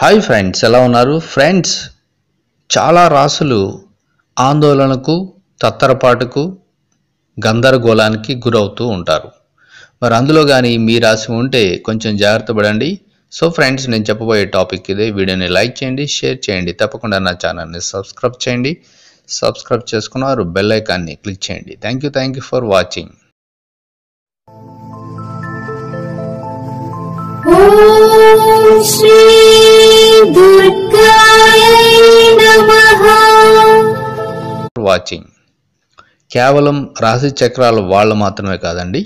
Hi friends ఎలా ఉన్నారు? Friends చాలా రాసులు ఆందోళనకు తత్తరపాటుకు గందరగోళానికి గురవుతూ ఉంటారు. మరి అందులో కానీ మీ రాశి ఉంటే కొంచెం జాగ్రత్త పడండి. సో ఫ్రెండ్స్ నేను చెప్పబోయే టాపిక్ ఇదే. వీడియోని లైక్ చేయండి షేర్ చేయండి. తప్పకుండా నా ఛానల్ని సబ్స్క్రైబ్ చేయండి. సబ్స్క్రైబ్ చేసుకున్నారు బెల్ ఐకాన్ని క్లిక్ చేయండి. Thank you thank you for watching Shri दुर्गायै नमः వాచింగ్ కేవలం రాశి చక్రాలు వాళ్ళు మాత్రమే కాదండి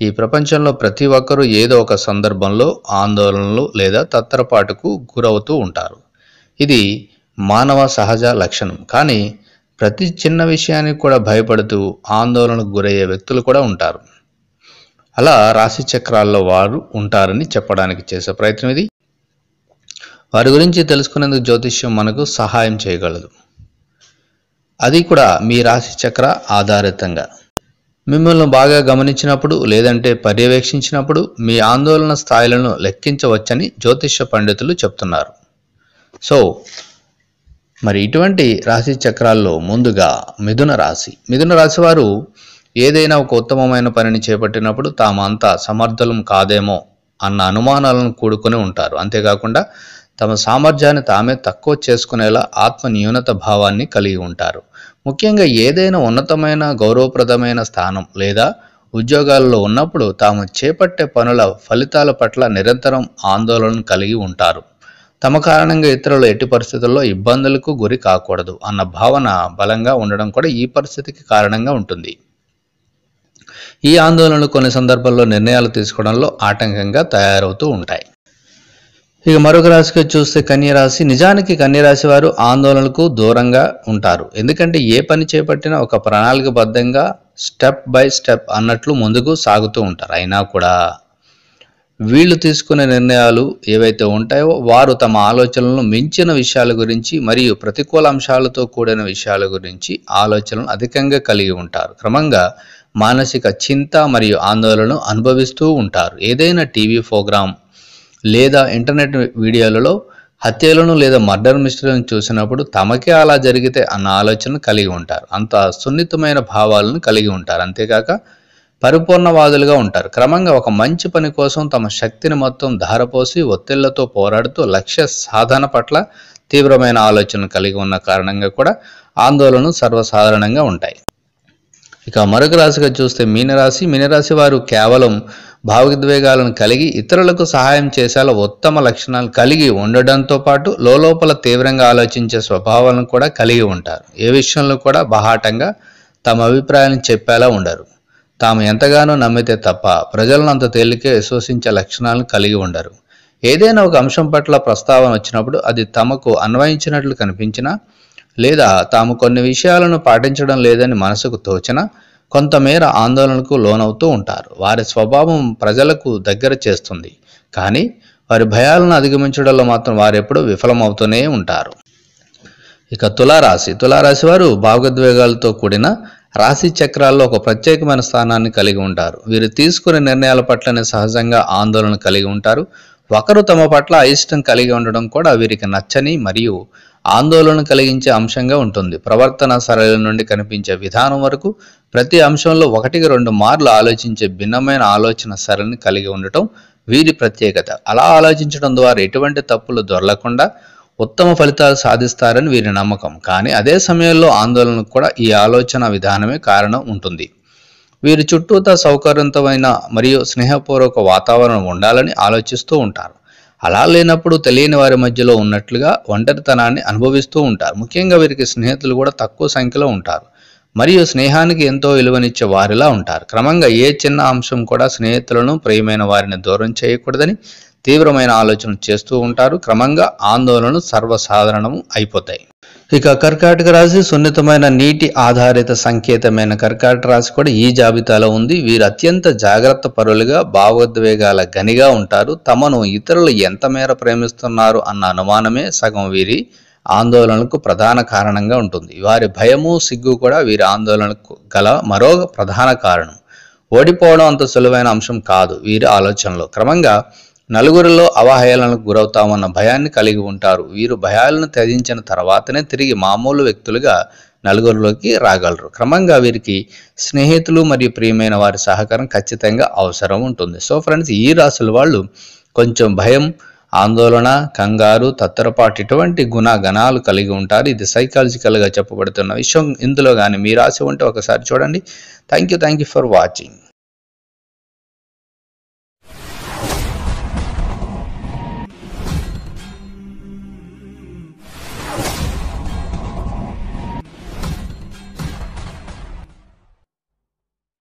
ఈ ప్రపంచంలో ప్రతి ఒక్కరూ ఏదో ఒక సందర్భంలో ఆందోళనలు లేదా తత్తరపాటుకు గురవుతూ ఉంటారు ఇది మానవ సహజ లక్షణం కానీ ప్రతి చిన్న విషయానికి కూడా భయపడుతూ ఆందోళనకు గురయ్యే వ్యక్తులు కూడా ఉంటారు అలా రాశి చక్రాల్లో వారు ఉంటారని చెప్పడానికి చేసే ప్రయత్నం ఇది. వారి గురించి తెలుసుకునేందుకు జ్యోతిష్యం మనకు సహాయం చేయగలదు. అది కూడా మీ రాశి చక్ర ఆధారితంగా. మిమ్మల్ని బాగా గమనించినప్పుడు లేదంటే పర్యవేక్షించినప్పుడు మీ ఆందోళన స్థాయిలను లెక్కించవచ్చని జ్యోతిష్య పండితులు చెప్తున్నారు. సో మరి ఇటువంటి రాశి చక్రాల్లో ముందుగా మిథున రాశి. మిథున రాశి వారు ఏదైనా ఒక ఉత్తమమైన పనిని చేపట్టినప్పుడు తామంతా సమర్థులం కాదేమో అన్న అనుమానాలను కూడుకొని ఉంటారు. అంతేకాకుండా తమ సామర్థ్యాన్ని తామే తక్కువ చేసుకునేలా ఆత్మ న్యూనత భావాన్ని కలిగి ఉంటారు. ముఖ్యంగా ఏదైనా ఉన్నతమైన గౌరవప్రదమైన స్థానం లేదా ఉద్యోగాల్లో ఉన్నప్పుడు తాము చేపట్టే పనుల ఫలితాల పట్ల నిరంతరం ఆందోళన కలిగి ఉంటారు. తమ కారణంగా ఇతరులు ఎట్టి పరిస్థితుల్లో ఇబ్బందులకు గురి కాకూడదు అన్న భావన బలంగా ఉండడం కూడా ఈ పరిస్థితికి కారణంగా ఉంటుంది. ఈ ఆందోళనలు కొన్ని సందర్భాల్లో నిర్ణయాలు తీసుకోవడంలో ఆటంకంగా తయారవుతూ ఉంటాయి. ఇక మరొక రాశికి చూస్తే కన్యరాశి నిజానికి కన్యరాశి వారు ఆందోళనలకు దూరంగా ఉంటారు. ఎందుకంటే ఏ పని చేపట్టినా ఒక ప్రణాళికబద్ధంగా స్టెప్ బై స్టెప్ అన్నట్లు ముందుకు సాగుతూ ఉంటారు. అయినా కూడా వీళ్ళు తీసుకునే నిర్ణయాలు ఏవైతే ఉంటాయో వారు తమ ఆలోచనలను మించిన విషయాల గురించి మరియు ప్రతికూల అంశాలతో కూడిన విషయాల గురించి ఆలోచనలు అధికంగా కలిగి ఉంటారు. క్రమంగా మానసిక చింత మరియు ఆందోళనను అనుభవిస్తూ ఉంటారు. ఏదైనా టీవీ ప్రోగ్రాం లేదా ఇంటర్నెట్ వీడియోలలో హత్యలను లేదా మర్డర్ మిస్టరీలను చూసినప్పుడు తమకే అలా జరిగితే అన్న ఆలోచన కలిగి ఉంటారు. అంత సున్నితమైన భావాలను కలిగి ఉంటారు. అంతేకాక పరిపూర్ణవాదులుగా ఉంటారు. క్రమంగా ఒక మంచి పని కోసం తమ శక్తిని మొత్తం ధారపోసి ఒత్తిళ్ళతో పోరాడుతూ లక్ష్య సాధన పట్ల తీవ్రమైన ఆలోచన కలిగి ఉన్న కారణంగా కూడా ఆందోళనలు సర్వసాధారణంగా ఉంటాయి. ఇక మరొక రాశిగా చూస్తే మీనరాశి. మీనరాశి వారు కేవలం భావోద్వేగాలను కలిగి ఇతరులకు సహాయం చేసేలా ఉత్తమ లక్షణాలు కలిగి ఉండడంతో పాటు లోపల తీవ్రంగా ఆలోచించే స్వభావాలను కూడా కలిగి ఉంటారు. ఏ విషయంలో కూడా బహాటంగా తమ అభిప్రాయాన్ని చెప్పేలా ఉండరు. తాము ఎంతగానో నమ్మితే తప్ప ప్రజలను అంత తేలికే విశ్వసించే లక్షణాలను కలిగి ఉండరు. ఏదైనా ఒక అంశం పట్ల ప్రస్తావన వచ్చినప్పుడు అది తమకు అన్వయించినట్లు కనిపించినా లేదా తాము కొన్ని విషయాలను పాటించడం లేదని మనసుకు తోచిన కొంతమేర ఆందోళనకు లోనవుతూ ఉంటారు. వారి స్వభావం ప్రజలకు దగ్గర చేస్తుంది. కానీ వారి భయాలను అధిగమించడంలో మాత్రం వారెప్పుడూ విఫలమవుతూనే ఉంటారు. ఇక తులారాశి. తులారాశి వారు భావోద్వేగాలతో కూడిన రాశి చక్రాల్లో ఒక ప్రత్యేకమైన స్థానాన్ని కలిగి ఉంటారు. వీరు తీసుకునే నిర్ణయాల పట్లనే సహజంగా ఆందోళన కలిగి ఉంటారు. ఒకరు తమ పట్ల అయిష్టం కలిగి ఉండడం కూడా వీరికి నచ్చని మరియు ఆందోళన కలిగించే అంశంగా ఉంటుంది. ప్రవర్తన సరళి నుండి కనిపించే విధానం వరకు ప్రతి అంశంలో ఒకటికి రెండు మార్లు ఆలోచించే భిన్నమైన ఆలోచన సరళిని కలిగి ఉండటం వీరి ప్రత్యేకత. అలా ఆలోచించడం ద్వారా ఎటువంటి తప్పులు దొరలకుండా ఉత్తమ ఫలితాలు సాధిస్తారని వీరి నమ్మకం. కానీ అదే సమయంలో ఆందోళనకు కూడా ఈ ఆలోచన విధానమే కారణం ఉంటుంది. వీరి చుట్టూతా సౌకర్యవంతమైన మరియు స్నేహపూర్వక వాతావరణం ఉండాలని ఆలోచిస్తూ ఉంటారు. అలా లేనప్పుడు తెలియని వారి మధ్యలో ఉన్నట్లుగా ఒంటరితనాన్ని అనుభవిస్తూ ఉంటారు. ముఖ్యంగా వీరికి స్నేహితులు కూడా తక్కువ సంఖ్యలో ఉంటారు. మరియు స్నేహానికి ఎంతో విలువనిచ్చే వారిలా ఉంటారు. క్రమంగా ఏ చిన్న అంశం కూడా స్నేహితులను ప్రియమైన వారిని దూరం చేయకూడదని తీవ్రమైన ఆలోచన చేస్తూ ఉంటారు. క్రమంగా ఆందోళనలు సర్వసాధారణం అయిపోతాయి. ఇక కర్కాటక రాశి సున్నితమైన నీటి ఆధారిత సంకేతమైన కర్కాటక రాశి కూడా ఈ జాబితాలో ఉంది. వీరు అత్యంత జాగ్రత్త పరులుగా భావోద్వేగాల గనిగా ఉంటారు. తమను ఇతరులు ఎంత మేర ప్రేమిస్తున్నారు అన్న అనుమానమే సగం వీరి ఆందోళనలకు ప్రధాన కారణంగా ఉంటుంది. వారి భయము సిగ్గు కూడా వీరి ఆందోళనకు గల మరో ప్రధాన కారణం. ఓడిపోవడం అంత సులువైన అంశం కాదు వీరి ఆలోచనలో. క్రమంగా నలుగురిలో అవహేళనకు గురవుతామన్న భయాన్ని కలిగి ఉంటారు. వీరు భయాలను త్యజించిన తర్వాతనే తిరిగి మామూలు వ్యక్తులుగా నలుగురిలోకి రాగలరు. క్రమంగా వీరికి స్నేహితులు మరియు ప్రియమైన వారి సహకారం ఖచ్చితంగా అవసరం ఉంటుంది. సో ఫ్రెండ్స్ ఈ రాసుల వాళ్ళు కొంచెం భయం ఆందోళన కంగారు తత్తరపాటు ఇటువంటి గుణగణాలు కలిగి ఉంటారు. ఇది సైకాలజికల్గా చెప్పబడుతున్న విషయం. ఇందులో కానీ మీ రాసి ఉంటే ఒకసారి చూడండి. Thank you thank you for watching